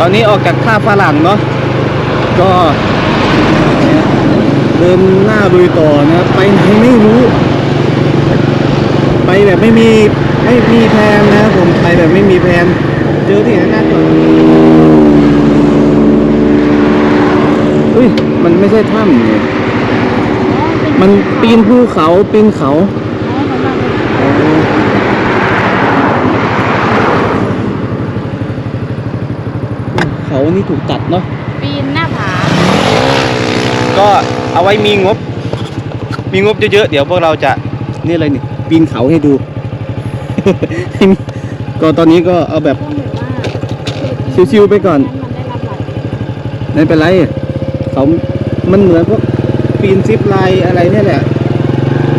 ตอนนี้ออกจากท่าฝรั่งเนาะก็เดินหน้าลุยต่อนะไปไหนไม่รู้ ไปแบบไม่มีไม่มีแพนนะผมไปแบบไม่มีแพนเจอที่ไหนน้าก่อนอุ้ยมันไม่ใช่ถ้ำเนี่ยมันปีนภูเขาปีนเขาเขา นี่ถูกตัดเนาะปีนหน้าผาก็เอาไว้มีงบ มีงบเยอะๆเดี๋ยวพวกเราจะนี่อะไรนี่ปีนเขาให้ดู ก็ตอนนี้ก็เอาแบบชิวๆไปก่อนมันได้รับบัตรไม่เป็นไรเขามันเหมือนพวกปีนซิปไลน์อะไรเนี่ยแหละ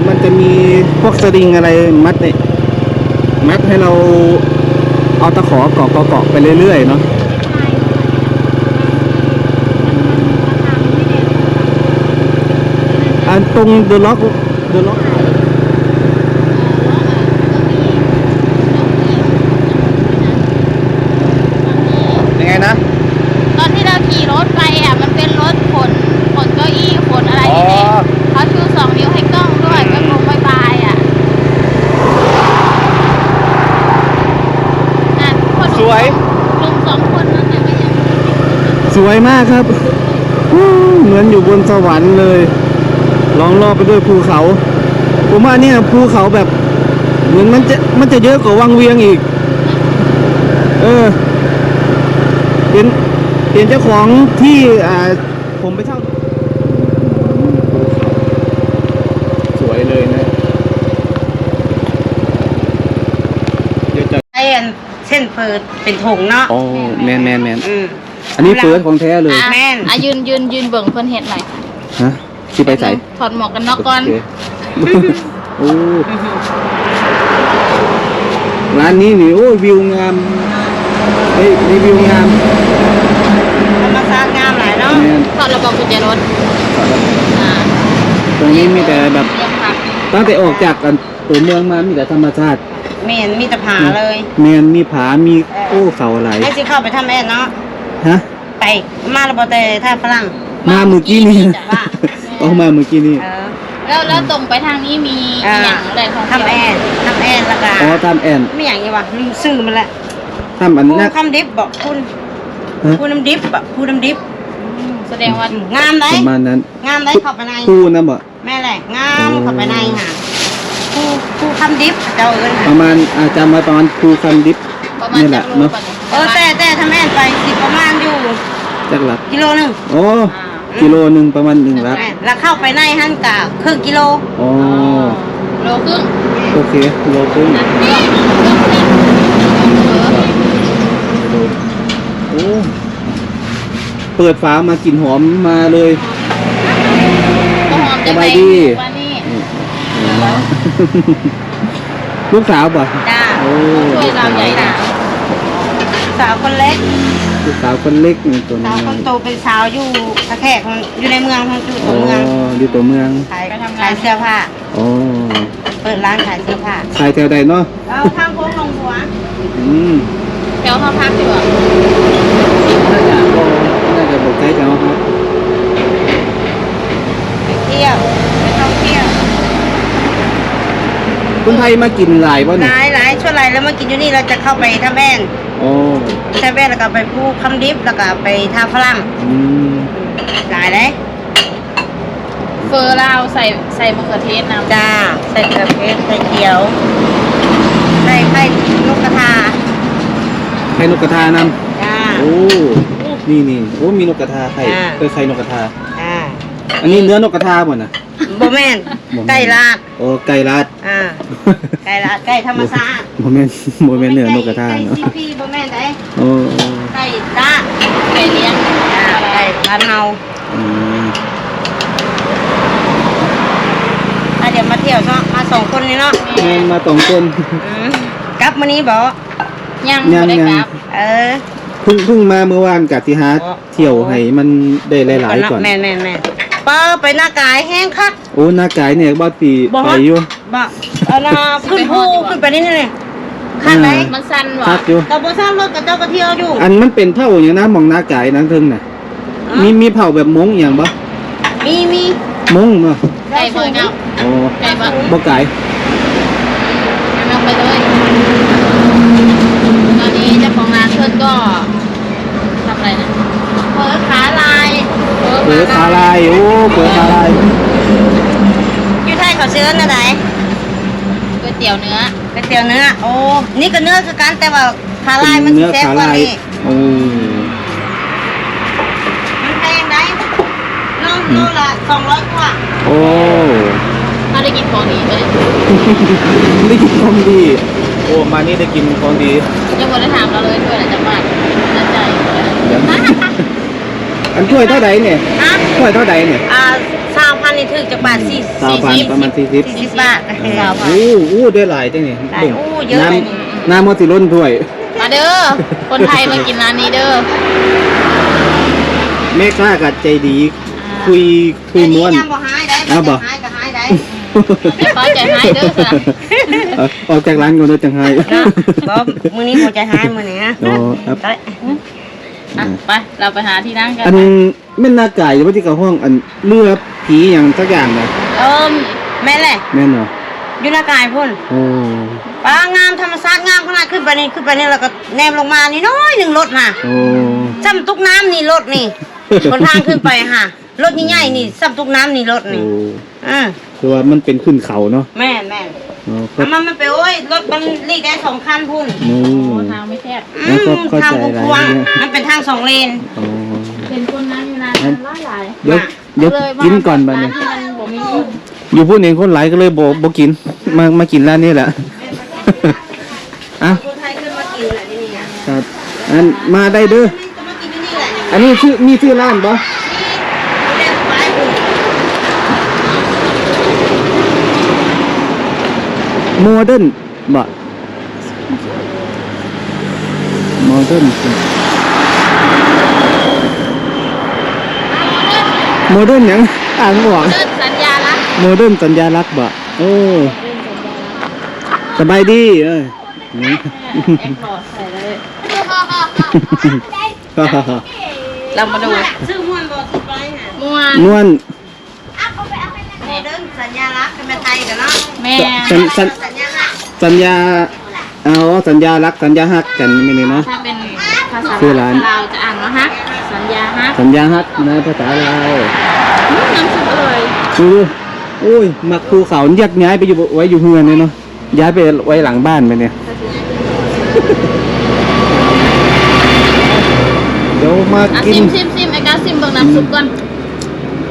มันจะมีพวกสลิงอะไรมัดเนี่ยมัดให้เราเอาตะขอเกาะเกาะเกาะไปเรื่อยๆเนาะ อันตรงเดอะล็อกเดอะล็อกยังไงนะ ตอนที่เราขี่รถไปอะ มันเป็นรถขนขนเก้าอี้ขนอะไรอ๋อนี่แหละเขาชูสองนิ้วให้กล้องด้วยก็ลงบายบายอะอะพอดูสวยลงสองคนนั่นแหละไม่ยัง สวยมากครับอู้เหมือนอยู่บนสวรรค์เลย ล้อมรอบไปด้วยภูเขา ผมว่าเนี่ยภูเขาแบบเหมือนมันจะมันจะเยอะกว่าวังเวียงอีก เออเป็นเป็นเจ้าของที่อ่าผมไปเช่าสวยเลยนะเดี๋ยวจะไอ้อันเส้นเปิดเป็นถุงเนาะโอ้แมนแมนแมนอืมอันนี้เฟิร์สของแท้เลย อะแม่น อะยืนยืนยืนเบิ่งเพิ่นเห็ดหน่อย ฮะ ที่ไปใส่ถอดหมวกกันน็อกก่อน โเคโอ้ร้านนี้นี่โอ้ยวิวงามเฮ้ยรีวิวงาม ธรรมชาติงามหลายเนาะแม่นถอดระบบกุญแจรถอ่าตรงนี้มีแต่แบบ เรียกผักตั้งแต่ออกจากกันตัวเมืองมามีแต่ธรรมชาติเมนมีแต่ผาเลยแมนมีผา มีโอ้เขาอะไรให้สิเข้าไปทำแอนเนาะ ฮะ ไป มาแล้วบ่แต่ท่าฝรั่งมาเมื่อกี้นี่ว่า ออกมาเมื่อกี้นี่ เออแล้วแล้วตรงไปทางนี้มีอ่าอย่างอะไรของทำแอนทำแอนแล้วก็อ๋อตามแอนไม่อย่างนี้วะลืมซื้อมันละตามอันผู้นั้นคำดิบบอกคุณฮะผู้น้ำดิบบอกผู้น้ำดิบแสดงว่า งามได้ประมาณนั้นงามได้เข้าไปในคู่นะบ่ แม่แหละงามเข้าไปในค่ะผู้ผู้คำดิบเจ้าเอิ้นประมาณอาจารย์มาประมาณครูคันดิฟประมาณนี่แหจะละรู้เนาะก่อนเออแต่แต่ทำแอนไปสิประมาณอยู่จักหลักกิโลหนึงอ๋อ กิโลหนึ่งประมาณหนึ่งลักแม่แล้วเข้าไปในหั่นกะครึ่งกิโลอ๋อโลครึ่งโอเคโลครึ่งนะเรื่องเรื่องนี้เออโอ้เปิดฝามากินหอมมาเลยก็หอมจะสไปบายดีว่านี่ลูกสาวป่ะจ้าโอ้ช่วยเราใหญ่นะสาวคนเล็ก ลูกสาวคนเล็กนี่ตัวสานี้วคนโตเป็นสาวอยู่ตะแคกมันอยู่ในเมืองทั้งอยู่อ๋ตัอวเมืองอยู่ตัวเมืองขายขายเสื้อผ้า อ๋อเปิดร้านขายเสื้อผ้าขายแถวใดเนาะเอาข้างโค้งลงหัวอืมแถวห้องพักดีกว่าน่าจะก็น่าจะบอกใช้จังครับไปเที่ยวไปท่องเที่ยวคนไทยมากินหลายป่ะหเนี่ยลายหลาย ช่วงไรแล้วมากินอยู่นี่เราจะเข้าไปท่าแม่นอ๋อท่าแม่นแล้วก็ไปภูคำดิบแล้วก็ไปท่าฝรั่งอืมหลายเลยเฟอร์ลาวใส่ใส่มะเขือเทศนะจ้าใส่เกลือเพชรใส่เขียวใส่ไข่นกกระทาไข่นกกระทานำจ้าโอ้นี่นี่โอ้มีนกกระทาไข่อ่าเออไข่นกกระทาอ่าอันนี้เนื้อนกกระทาหมดนะโบแมนบ่แม่น ไก่ลาดโอ้ไก่ลาดอ่าไก่ลาดไก่ธรรมชาติโมเมนโมเมนเนื้อนกกระทาไก่เนาะซีพีโบแมนได้โอ้ไก่ลาดไก่เลี้ยงจ้าไก่บ้านเฮาอืมอะเดี๋ยวมาเที่ยวเนาะมาสองคนนี่เนาะแม่นมาสองคนอืมกลับมื้อนี้บ่ยังยังไม่ได้ยังกลับ เออ เพิ่งเพิ่งมาเมื่อวานกับที่ฮาร์ดอ๋อเที่ยวให้มันได้หลายๆก่อน แม่นแม่นแม่น ป้าไปหน้ากายแห้งคักโอ้หน้ากายเนี่ยบ้านปีบ่ไปฮะอยู่บ่เอาล่ะขึ้นภูขึ้นไปนี่นี่ข้างไหนมันสั้นหวะคักอยู่กับบ่ทราบรถกับเจ้าก็เที่ยวอยู่ อันมันเป็นเท่าอย่างนะมองหน้าไก่นั้นเทึงน่ะมีมีเผาแบบมงอย่างบ่มีมีมงเนาะไก่เบอร์เก้าโอ้ไก่เบอร์บ่ไก่ ลงไปเลยตอนนี้เจ้าของร้านเพื่อนก็ทำอะไรนะเปิดขาลาย เปิดคาลายโอ้เปิดคาลาย อยู่ไทยเขาซื้ อนะไหนก๋วยเตี๋ยวเนื้อก๋วยเตี๋ยวเนื้อ โอ้ นี่ก็เนื้อคือกันแต่ว่าขาลายมันเนื้อแซ่บคากว่าลายนี้โอ้มันแพงได้โลโลละสองร้อยกว่าโอ้ถ้าได้กินของดีเลยได้กินของดีโอ้มานี่ได้กินของดียังไม่ได้ถามเราเลยด้วยนะจะมากจะใจเดี๋ยวอันถ้วยเท่าใดเนี่ยฮะถ้วยเท่าใดเนี่ยอ่าสาม พันนี่ถึงจะบาทสี่สามพันประมาณสี่สิบ สี่สิบบาทโอ้โอ้ได้หลายจังเนี่ยได้โอ้เยอะเลยนี่น้ำน้ำมอสิล้นถ้วย มาเด้อ คนไทยมากินร้านนี้เด้อ แม่ค้ากัดใจดี คุยคุยม้วนอัยังบ่หายได้เอาบ่ บ่หายก็หายได้ป้าใจให้เด้อค่ะ เอาออกจากร้านก่อนเลยจังไห้เนาะบ่มื้อนี้บ่จะหายมื้อนี้นะโอ้ครับ ได้อะไป เราไปหาที่นั่งกันอันแม่นนาไก่ว่าที่เขาห้องอันเลือ ผีอย่างสักอย่างเลยเอิมแม่นแหละแม่นเหรออยู่นากายพุ่นโอ้ป้างามธรรมชาติงามขนาดขึ้นไปนี่ขึ้นไปนี่แล้วก็แนมลงมานี่น้อยหนึ่งรถน่ะโอ้ซ้ำตุกน้ำนี่รถนี่คนทางขึ้นไปค่ะรถใหญ่ๆนี่ซ้ำตุกน้ำนี่รถโอ้นี่อ่าคือว่ามันเป็นขึ้นเขาเนาะแม่นแม่นอ๋อก็เอามันมันไปโอ้ยรถมันลีกได้สองคันพุ่นโอ้โอ้ทางไม่แคบอืแล้วก็มเข้าใจทางกหลายว้างเนี่ยๆมันเป็นทางสองเลนอ๋อเป็นคนนั่งอยู่นานหลายหลายเดี๋ยว เดี๋ยวกินก่อนบ้านี่อยู่พูดเองคนหลายก็เลยบ่บ่กิน มามากินร้านนี้แหละอะครับอันมาได้เด้อก็มากินที่นี่แหละอันนี้ชื่อมีชื่อร้านปะโมเดิร์นบ่โมเดิร์น โมเดิร์นหยังอ่านบ่ออกเดินสัญญาละโมเดิร์นสัญญาลักษณ์บ่โอ้สบายดีเอ้ยนี่แอคหลอดใส่เลยเรามาดูซื้อม่วนบ่ซื้อไปฮะม่วนนวลโมเดิร์นสัญลักษณ์เป็นไทยกันเนาะแม่สัญสัญสัญลักษณ์สัญญาเอาสัญญารักสัญญาฮักกันไม่เลยเนาะ ถ้าเป็นภาษาชื่อร้านเราจะอ่านว่าฮัก สัญญาฮักสัญญาฮักนะภาษาลาวอืมน้ำซุปอร่อยดูดูโอ้ยมักภูเขาอยากย้ายไปอยู่ไว้อยู่เฮือนเลยเนาะย้ายไปไว้หลังบ้านไปเนี่ยเดี๋ยวมาอะกิซินมซิมซิมไอ้ก้าซิมเบิ่งน้ำซุปก่อน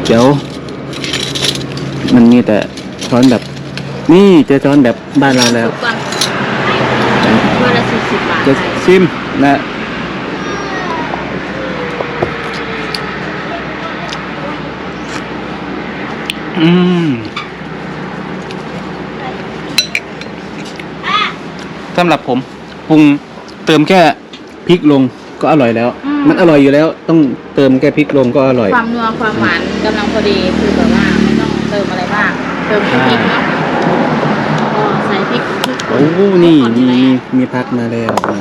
เดี๋ยวมันมีแต่ช้อนแบบ นี่เจอช้อนแบบบ้านเราแล้วซุปก่อนถ้วยละสี่สิบบาทจะชิมนะ อืมสำหรับผมปรุงเติมแค่พริกลงก็อร่อยแล้วมันอร่อยอยู่แล้ว ต้องเติมแค่พริกลงก็อร่อย ความนัวความหวานกำลังพอดีคือแบบว่าไม่ต้องเติมอะไรมากเติมแค่พริกเนาะก็ใส่พริกพริกโอ้นี่มีมีมีพักมาแล้วอะ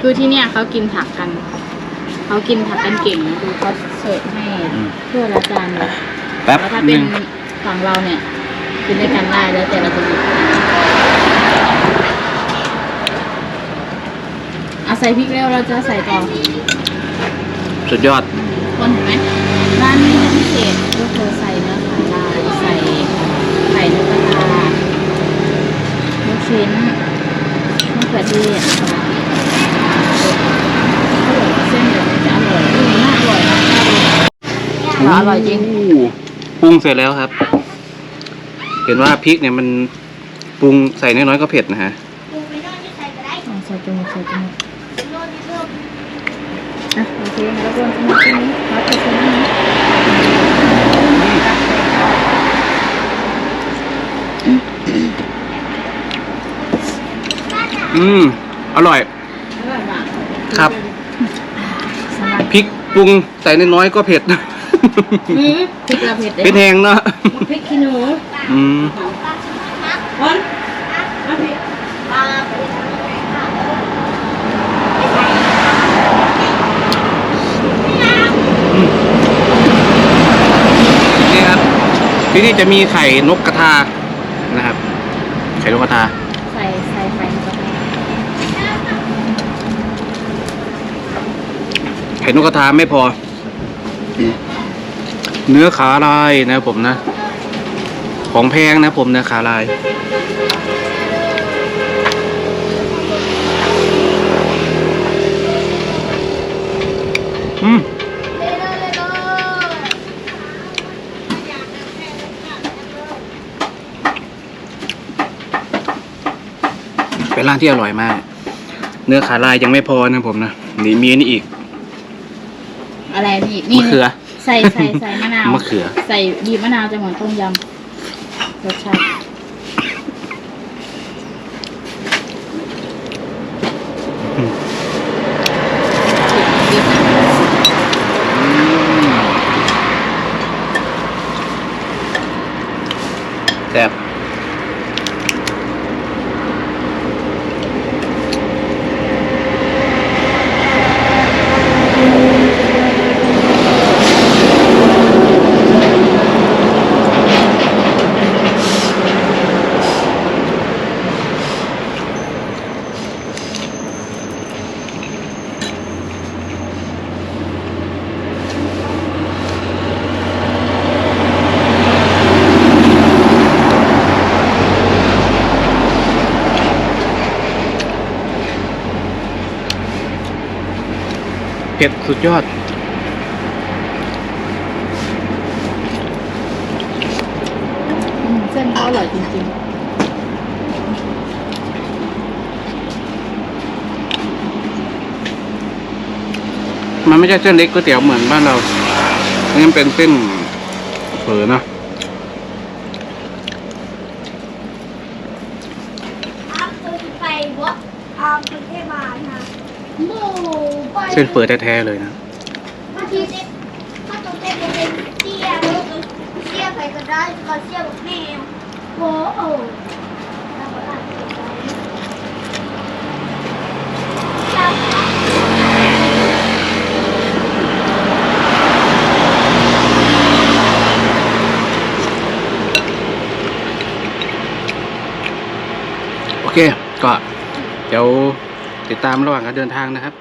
คือที่เนี่ยเขากินผักกัน เขากินผักกันเก่งนะดูเขาเสิร์ฟให้เพื่อละจานเลย แป๊บแล้วถ้าหเป็นึนงฝั่งเราเนี่ยกินด้วยกันได้แล้วแต่เราจะหยิบเอาใส่พริกแล้วเราจะใส่ต่อสุดยอด คนเห็นไหมร้านนี้จะพิเศษก็คือใส่เนื้อขาลายใส่ไข่นกกระทาลูกชิ้นมะเขือเทศนะคะเส้นเดี๋ยวจะอร่อยอืมน่าอร่อยนะอร่อยจริง ปรุงเสร็จแล้วครับ เห็นว่าพริกเนี่ยมันปรุงใส่น้อยๆก็เผ็ดนะฮะอ๋อใส่จมูกใส่จมูกอะโอเคแล้วก็มาที่นี้มาที่นี้อืม อร่อยอร่อยมากครับสลัดพริกปรุงใส่น้อยๆก็เผ็ด พริกละเผ็ดเลยเป็นแหงเนาะพริกขี้หนูอืมวันมาพริกนี่ครับที่นี่จะมีไข่นกกระทานะครับ ไข่นกกระทาใส่ใส่ไข่นกกระทาไข่นกกระทาไม่พอ เนื้อขาลายนะครับผมนะ ของแพงนะผมนะขาลาย อืมเป็นร้านที่อร่อยมาก เนื้อขาลายยังไม่พอนะผมนะ นี่มีอันนี่อีก อะไรนี่นี่มะเขือ ใส่ใส่ใส่มะนาว มะเขือ ใส่บีบมะนาวจะเหมือนต้มยำรสชาติ เผ็ดสุดยอด อืมเส้นเขาอร่อยจริงมันไม่ใช่เส้นเล็กก๋วยเตี๋ยวเหมือนบ้านเราอันนี้มันเป็นเส้นเฝอเนอะ อาตัวไปวะอาประเทศมานะโม่ไป เส้นเฝอแท้ๆเลยนะถ้าที่เด็กถ้าตัวเด็กเป็นเสี้ยแล้วตัวเสี้ยไปก็ได้ก็เสี้ยแบบแมวโอ้โหโอเค ก็เดี๋ยวติดตามระหว่างการเดินทางนะครับ